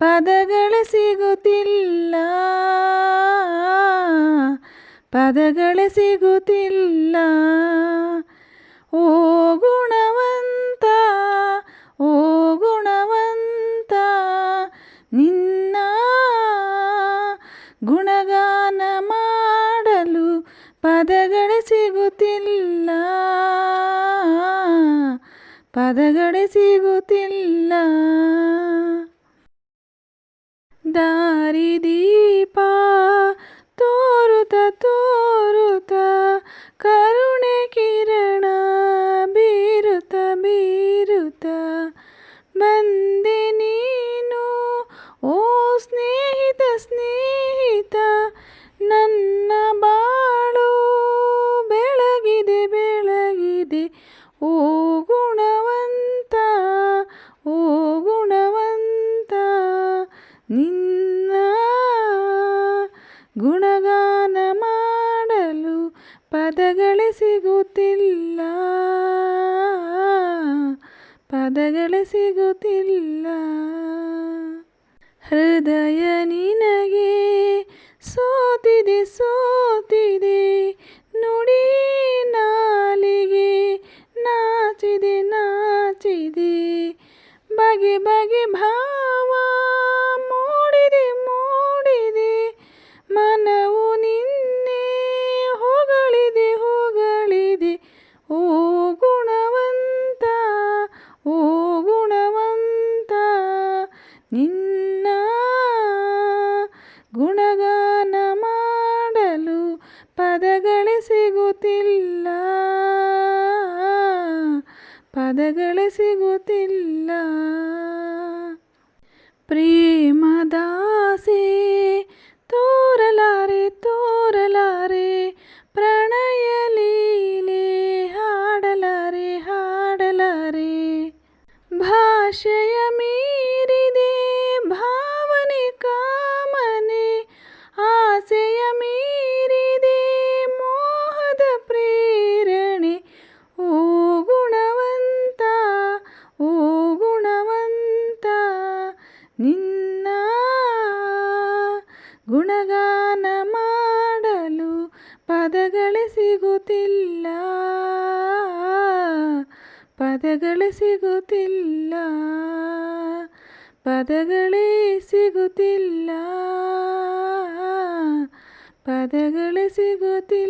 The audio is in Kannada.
ಪದಗಳು ಸಿಗುತ್ತಿಲ್ಲ. ಪದಗಳು ಸಿಗುತ್ತಿಲ್ಲ. ಓ ಗುಣವಂತ ಓ ಗುಣವಂತ, ನಿನ್ನ ಗುಣಗಾನ ಮಾಡಲು ಪದಗಳು ಸಿಗುತ್ತಿಲ್ಲ. ಪದಗಳು ಸಿಗುತ್ತಿಲ್ಲ. ದಾರಿದೀಪ ತೋರುತ ತೋರುತ ಕರುಣೆ ಕಿರಣ ಬೀರುತ ಬೀರುತ. ಬಂದೆ ನೀನು ಓ ಸ್ನೇಹಿತ ಸ್ನೇಹಿತ ಗುಣಗಾನ ಮಾಡಲು ಪದಗಳೇ ಸಿಗುತ್ತಿಲ್ಲ. ಪದಗಳೇ ಸಿಗುತ್ತಿಲ್ಲ. ಹೃದಯ ನಿನಗೆ ಸೋತಿದೆ ಸೋತಿದೆ. ನುಡಿ ನಾಲಿಗೆ ನಾಚಿದೆ ನಾಚಿದೆ. ಬಗೆ ಬಗೆ ಭಾವ ಓ ಗುಣವಂತ ಓ ಗುಣವಂತ ನಿನ್ನ ಗುಣಗಾನ ಮಾಡಲು ಪದಗಳೇ ಸಿಗುತ್ತಿಲ್ಲ. ಪದಗಳೇ ಸಿಗುತ್ತಿಲ್ಲ. ಪ್ರೇಮದಾಸೆ ಗುಣಗಾನ ಮಾಡಲು ಪದಗಳೇ ಸಿಗುತ್ತಿಲ್ಲ. ಪದಗಳೇ ಸಿಗುತ್ತಿಲ್ಲ. ಪದಗಳೇ ಸಿಗುತ್ತಿಲ್ಲ. ಪದಗಳೇ ಸಿಗುತ್ತಿಲ್ಲ.